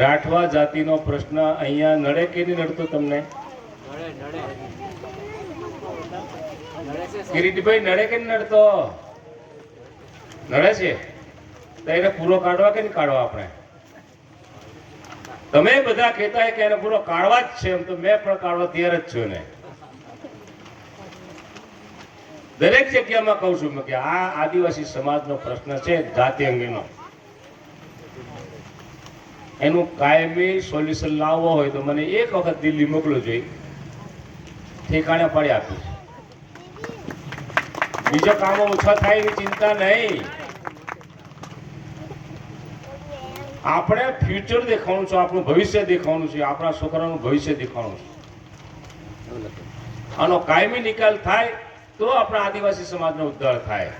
રાઠવા જાતિનો પ્રશ્ન અહીંયા નડે કે નહીં નડતો તમને? કિરીટભાઈ, નડે કે નડતો? નડે છે? તો એને પૂરો કાઢવા કે નહીં કાઢવા આપણે? તમે બધા કહેતા કે એને પૂરો કાઢવા જ છે એમ, તો મેં પણ કાઢવા તૈયાર જ છું ને દરેક જગ્યામાં કહું છું કે આ આદિવાસી સમાજનો પ્રશ્ન છે, જાતિ અંગેનો. એનું કાયમી સોલ્યુશન લાવવો હોય તો મને એક વખત દિલ્હી મોકલો જોઈ. ઠેકાણે પાડી આપીશ. બીજા કામો ઓછા થાય એની ચિંતા નહીં. આપણે ફ્યુચર દેખાવાનું છે, આપણું ભવિષ્ય દેખાવાનું છે, આપણા છોકરાનું ભવિષ્ય દેખાવાનું છે. આનો કાયમી નિકાલ થાય તો આપણા આદિવાસી સમાજનો ઉદ્ધાર થાય.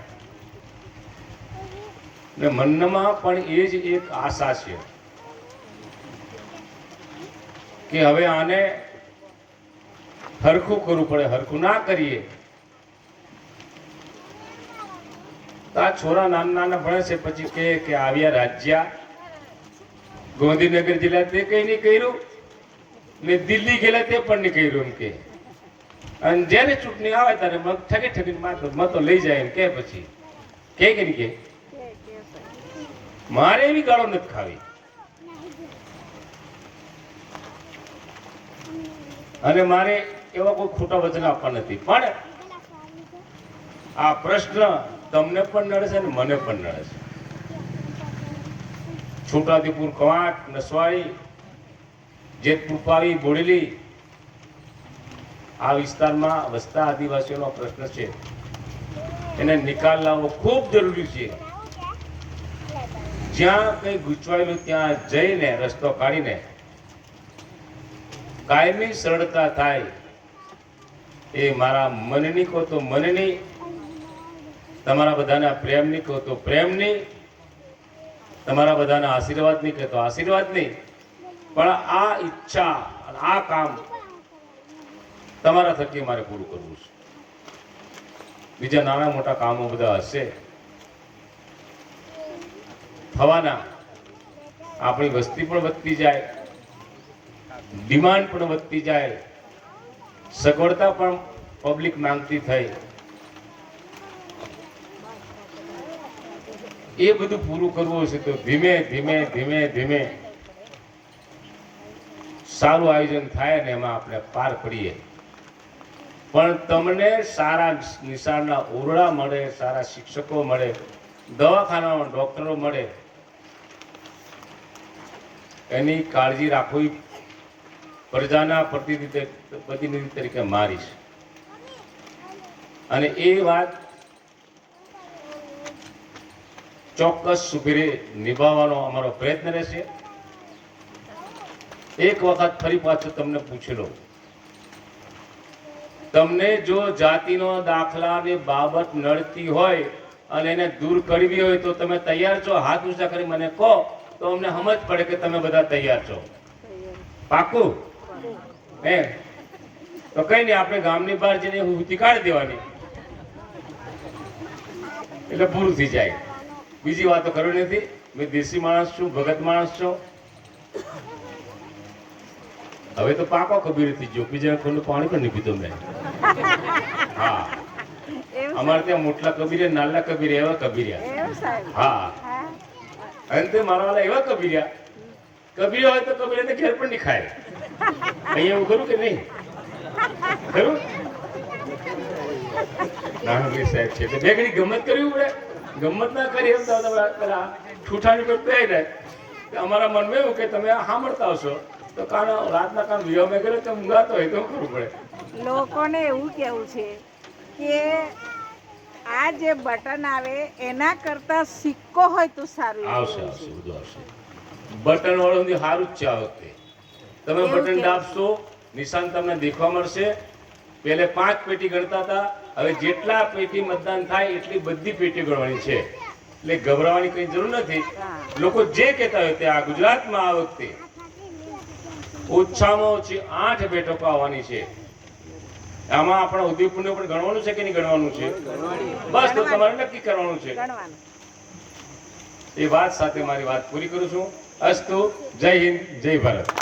ને મનમાં પણ એ જ એક આશા છે. કે હવે આને હરખું કરવું પડે હરખું ના કરીએ. આ છોરા નાના નાના ભણે છે પછી કહે કે આવ્યા રાજ્યા. ગાંધીનગર જિલ્લા તે કઈ નહીં કર્યું. ને દિલ્હી ગયેલા તે પણ નહીં કર્યું એમ કે અને જ્યારે ચૂંટણી આવે ત્યારે મત ઠગી ઠગી મત મતો લઈ જાય એમ કે પછી. કે કે નહીં કે. મારે એવી ગાળો નથી ખાવી. અને મારે એવા કોઈ ખોટા વચન આપવા નથી. પણ આ પ્રશ્ન તમને પણ નડે છે અને મને પણ નડે છે છોટાદીપુર કવાટ, નસવાડી જેતપુર પાવી બોડેલી, આ વિસ્તારમાં વસતા આદિવાસીઓનો પ્રશ્ન છે. એને નિકાલ લાવવો ખૂબ જરૂરી છે. જ્યાં કંઈ ગૂંચવાયેલું ત્યાં જઈને રસ્તો કાઢીને કાયમી સરળતા થાય એ મારા મનની કહો તો મનની, તમારા બધાના પ્રેમની કહો તો પ્રેમની, તમારા બધાના આશીર્વાદની કહો તો આશીર્વાદની. પણ આ ઈચ્છા આ કામ તમારા થકી મારે પૂરું કરવું છે. બીજા નાના મોટા કામો બધા હશે. થવાના. આપણી વસ્તી પણ વધતી જાય. ડિમાન્ડ પણ વધતી જાય. સગવડતા પણ પબ્લિક માંગતી થઈ. એ બધું પૂરું કરવું હશે તો ધીમે ધીમે ધીમે ધીમે સારું આયોજન થાય ને એમાં આપણે પાર પડીએ. પણ તમને સારા નિશાળના ઓરડા મળે, સારા શિક્ષકો મળે, દવાખાનામાં ડોક્ટરો મળે, એની કાળજી રાખવી પ્રજાના પ્રતિનિધિ પ્રતિનિધિ તરીકે મારીશ. અને એ વાત ચોક્કસ સુધીરે નિભાવવાનો અમારો પ્રયત્ન રહેશે. એક વખત ફરી પાછું તમને પૂછી લઉં. તમને જો જાતિનો દાખલાની બાબત નડતી હોય અને એને દૂર કરવી હોય તો તમે તૈયાર છો? હાથ ઊંચા કરી મને કહો તો અમને સમજ પડે કે તમે બધા તૈયાર છો. પાકું? હે તો કઈ નહીં આપણે ગામની બહાર જઈને હુતી કાઢી દેવાની. એટલે પૂરું થઈ જાય. બીજી વાતો કરવી નથી. મેં દેશી માણસ છું ભગત માણસ છો. હવે તો પાકો કબીર થઈ ગયો બીજા ખોલું પાણી પણ નહીં પીધું મેં. હા. અમારે ત્યાં મોટલા કબીરે નાલા કબીરે એવા કબીર્યા હા. અને તે મારા વાળા એવા કબીર્યા કબીર હોય તો કબીરે ઘેર પણ નહીં ખાય. અહીંયા એવું ખરું કે નહીં? ખરું નાનકડી સાહેબ છે. બે ઘડી ગમત કરવી પડે. ગમત ના કરી એમ પેલા ઠૂઠાની પર પહેરી રહે અમારા મનમાં એવું કે તમે સાંભળતા હશો. તો કાન રાતના કાન વિવાહ કરે તો ઊંઘાતો હોય તો કરવું પડે? લોકોને એવું કેવું છે કે આ જે બટન આવે એના કરતા સિક્કો હોય તો સારું આવશે આવશે બધું આવશે. બટન વાળું સારું જ વખતે. તમે બટન દાબશો નિશાન તમને દેખવા મળશે. પહેલે પાંચ પેટી ગણતા હતા હવે જેટલા પેટી મતદાન થાય એટલી બધી પેટી ગણવાની છે. એટલે ગભરાવાની કઈ જરૂર નથી. લોકો જે કહેતા હોય તે આ ગુજરાતમાં આ વખતે ઓછામાં ઓછી આઠ બેઠકો આવવાની છે. આમાં આપણા ઉદયપુરને પણ ગણવાનું છે કે નહીં ગણવાનું છે? બસ તો તમારે નક્કી કરવાનું છે. એ વાત સાથે મારી વાત પૂરી કરું છું. અસ્તુ જય હિન્દ જય ભારત.